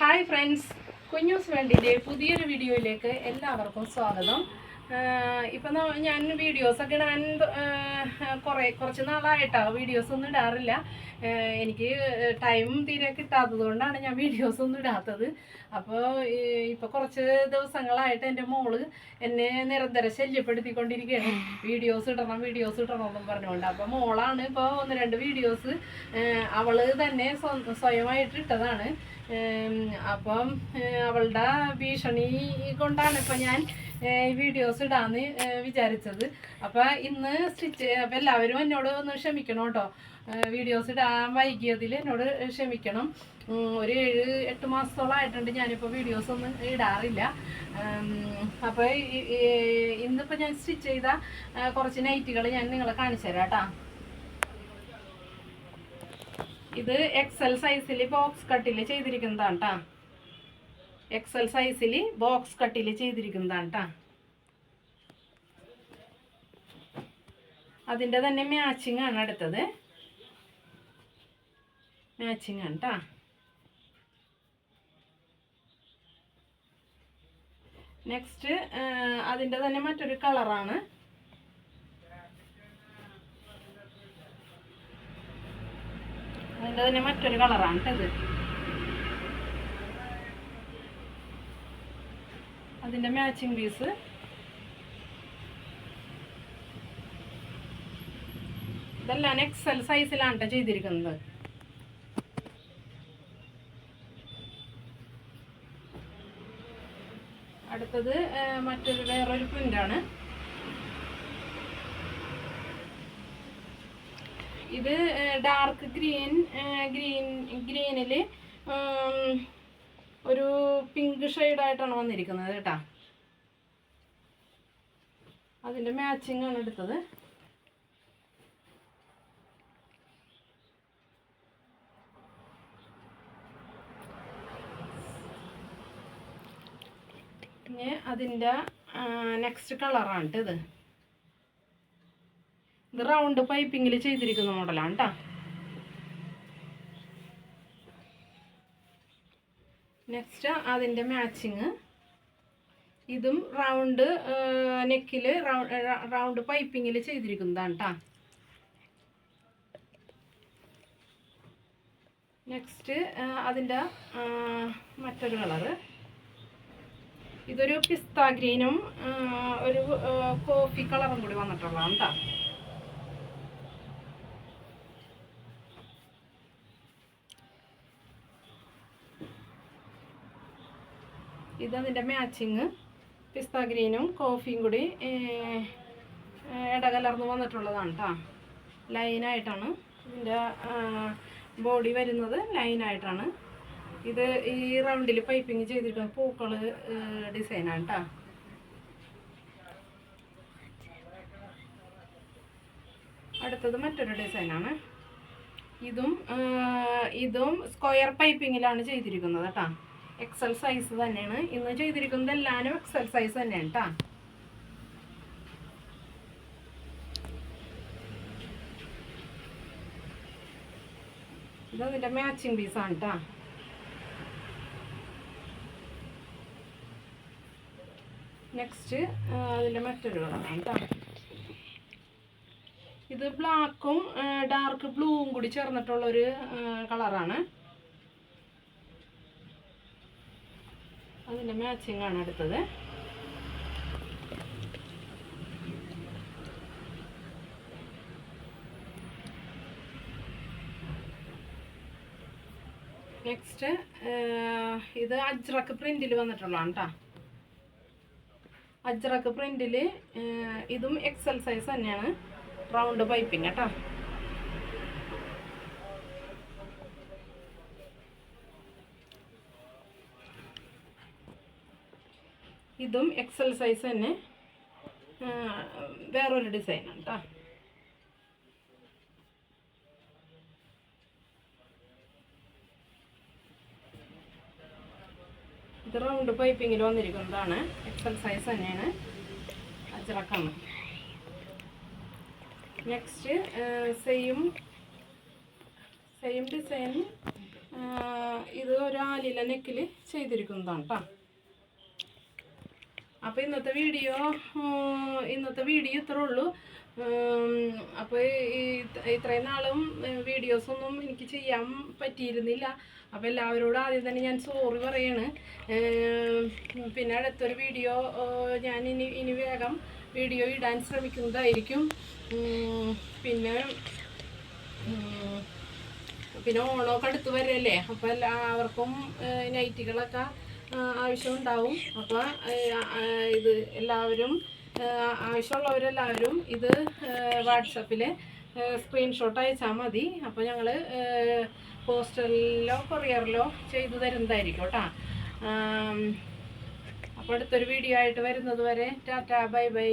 Hi friends. കുഞ്ഞൂസ് വേൾഡിന്റെ പുതിയൊരു വീഡിയോയിലേക്ക് എല്ലാവർക്കും സ്വാഗതം. ഇപ്പം ഞാൻ വീഡിയോസൊക്കെ ഇടാൻ കുറേ കുറച്ച് നാളായിട്ടാണ് വീഡിയോസ് ഒന്നും ഇടാറില്ല. എനിക്ക് ടൈം തീരെ കിട്ടാത്തത് കൊണ്ടാണ് ഞാൻ വീഡിയോസ് ഒന്നും ഇടാത്തത്. അപ്പോൾ ഇപ്പോൾ കുറച്ച് ദിവസങ്ങളായിട്ട് എന്റെ മോൾ എന്നെ നിരന്തരം ശല്യപ്പെടുത്തിക്കൊണ്ടിരിക്കുകയാണ്. വീഡിയോസ് ഇടണം വീഡിയോസ് ഇടണം എന്നും പറഞ്ഞുകൊണ്ട്. അപ്പോൾ മോളാണ് ഇപ്പോൾ ഒന്ന് രണ്ട് വീഡിയോസ് അവൾ തന്നെ സ്വ- സ്വയമായിട്ട് ഇട്ടതാണ്. അപ്പം അവളുടെ ഭീഷണി കൊണ്ടാണ് ഇപ്പം ഞാൻ വീഡിയോസ് ഇടാന്ന് വിചാരിച്ചത്. അപ്പം ഇന്ന് സ്റ്റിച്ച് അപ്പം എല്ലാവരും എന്നോട് ഒന്ന് ക്ഷമിക്കണം കേട്ടോ. വീഡിയോസ് ഇടാൻ വൈകിയതിൽ എന്നോട് ക്ഷമിക്കണം. ഒരു ഏഴ് എട്ട് മാസത്തോളമായിട്ടുണ്ട് ഞാനിപ്പോൾ വീഡിയോസ് ഒന്നും ഇടാറില്ല. അപ്പോൾ ഇന്നിപ്പോൾ ഞാൻ സ്റ്റിച്ച് ചെയ്ത കുറച്ച് നൈറ്റുകൾ ഞാൻ നിങ്ങളെ കാണിച്ചു തരാം കേട്ടോ. ഇത് എക്സൽ സൈസിൽ ബോക്സ് കട്ടിൽ ചെയ്തിരിക്കുന്നതാണ് കേട്ടോ എക്സൽ സൈസിൽ ബോക്സ് കട്ടിൽ ചെയ്തിരിക്കുന്നതാണ് കേട്ടോ അതിന്റെ തന്നെ മാച്ചിങ് ആണ് അടുത്തത്. മാച്ചിങ് ആണ് കേട്ടോ നെക്സ്റ്റ് അതിന്റെ തന്നെ മറ്റൊരു കളറാണ് അതിന്റെ തന്നെ മറ്റൊരു കളറാണ് ഇത്. അതിന്റെ മാച്ചിങ് പീസ് ഇതെല്ലാം എക്സൽ സൈസിലാണ് ചെയ്തിരിക്കുന്നത്. അടുത്തത് മറ്റൊരു വേറൊരു പ്രിന്റാണ് ഇത് ഡാർക്ക് ഗ്രീൻ ഗ്രീൻ ഗ്രീനിൽ ഒരു പിങ്ക് ഷെയ്ഡായിട്ടാണ് വന്നിരിക്കുന്നത് കേട്ടോ. അതിന്റെ മാച്ചിങ് ആണ് എടുത്തത്. അതിന്റെ നെക്സ്റ്റ് കളറാണ് ഇത്. ഇത് റൗണ്ട് പൈപ്പിങ്ങിൽ ചെയ്തിരിക്കുന്ന മോഡലാണ് കേട്ടോ നെക്സ്റ്റ് അതിന്റെ മാച്ചിങ് ഇതും റൗണ്ട് നെക്കിൽ റൗണ്ട് പൈപ്പിങ്ങിൽ ചെയ്തിരിക്കുന്നതാണ് കേട്ടോ നെക്സ്റ്റ് അതിന്റെ മറ്റൊരു കളറ് ഇതൊരു പിസ്ത ഗ്രീനും ഒരു കോഫി കളറും കൂടി വന്നിട്ടുള്ളതാണ് കേട്ടോ ഇതതിന്റെ മാച്ചിങ് പിസ്ത ഗ്രീനും കോഫിയും കൂടി ഇടകലർന്ന് വന്നിട്ടുള്ളതാണ് കേട്ടോ ലൈനായിട്ടാണ് ഇതിന്റെ ബോഡി വരുന്നത് ലൈനായിട്ടാണ് ഇത് ഈ റൗണ്ടിൽ പൈപ്പിങ് ചെയ്തിട്ട് പൂക്കൾ ഡിസൈനാണ് കേട്ടോ അടുത്തത് മറ്റൊരു ഡിസൈനാണ് ഇതും ഇതും സ്ക്വയർ പൈപ്പിങ്ങിലാണ് ചെയ്തിരിക്കുന്നത് കേട്ടോ എക്സൽ സൈസ് തന്നെയാണ്. ഇന്ന് ചെയ്തിരിക്കുന്നത് എല്ലാവരും എക്സൽ സൈസ് തന്നെയാണ് കേട്ടോ ഇത് അതിന്റെ മാച്ചിങ് പീസാണ് കേട്ടോ നെക്സ്റ്റ് അതിന്റെ മറ്റൊരു കളറാണ് കേട്ടോ ഇത് ബ്ലാക്കും ഡാർക്ക് ബ്ലൂവും കൂടി ചേർന്നിട്ടുള്ളൊരു കളറാണ്. അതിന്റെ മാച്ചിങ് ആണ് അടുത്തത് നെക്സ്റ്റ് ഇത് അജ്രക്ക് പ്രിന്റിൽ വന്നിട്ടുള്ളതാണ് കേട്ടോ അജ്രക്ക് പ്രിന്റിൽ ഇതും എക്സൽ സൈസ് തന്നെയാണ്. റൗണ്ട് പൈപ്പിംഗ് കേട്ടോ ഇതും എക്സൽ സൈസ് തന്നെ. വേറൊരു ഡിസൈനാണ് കേട്ടോ ഇത് റൗണ്ട് പൈപ്പിങ്ങിൽ വന്നിരിക്കുന്നതാണ്. എക്സൽ സൈസ് തന്നെയാണ്. അജ്രക്കാണ് നെക്സ്റ്റ് സെയിം സെയിം ഡിസൈൻ ഇത് ഒരു നെക്കിൽ ചെയ്തിരിക്കുന്നതാണ് കേട്ടോ അപ്പോൾ ഇന്നത്തെ വീഡിയോ ഇന്നത്തെ വീഡിയോ ഇത്രേ ഉള്ളൂ. അപ്പോൾ ഇത്രയും നാളും വീഡിയോസ് ഒന്നും എനിക്ക് ചെയ്യാൻ പറ്റിയിരുന്നില്ല. അപ്പോൾ എല്ലാവരോടും ആദ്യം തന്നെ ഞാൻ സോറി പറയാണ്. പിന്നെ അടുത്തൊരു വീഡിയോ ഞാൻ ഇനി ഇനി വേഗം വീഡിയോ ഇടാൻ ശ്രമിക്കുന്നതായിരിക്കും. പിന്നെ പിന്നെ ഓണമൊക്കെ അടുത്ത് വരല്ലേ? അപ്പോൾ എല്ലാവർക്കും നൈറ്റുകളൊക്കെ ആവശ്യമുണ്ടാവും. അപ്പോൾ ഇത് എല്ലാവരും ആവശ്യമുള്ളവരെല്ലാവരും ഇത് വാട്സപ്പിൽ സ്ക്രീൻഷോട്ട് അയച്ചാൽ മതി. അപ്പോൾ ഞങ്ങൾ പോസ്റ്റലിലോ കൊറിയറിലോ ചെയ്തു തരുന്നതായിരിക്കും കേട്ടോ അപ്പോൾ അടുത്തൊരു വീഡിയോ ആയിട്ട് വരുന്നത് വരെ ടാറ്റ ബൈ ബൈ.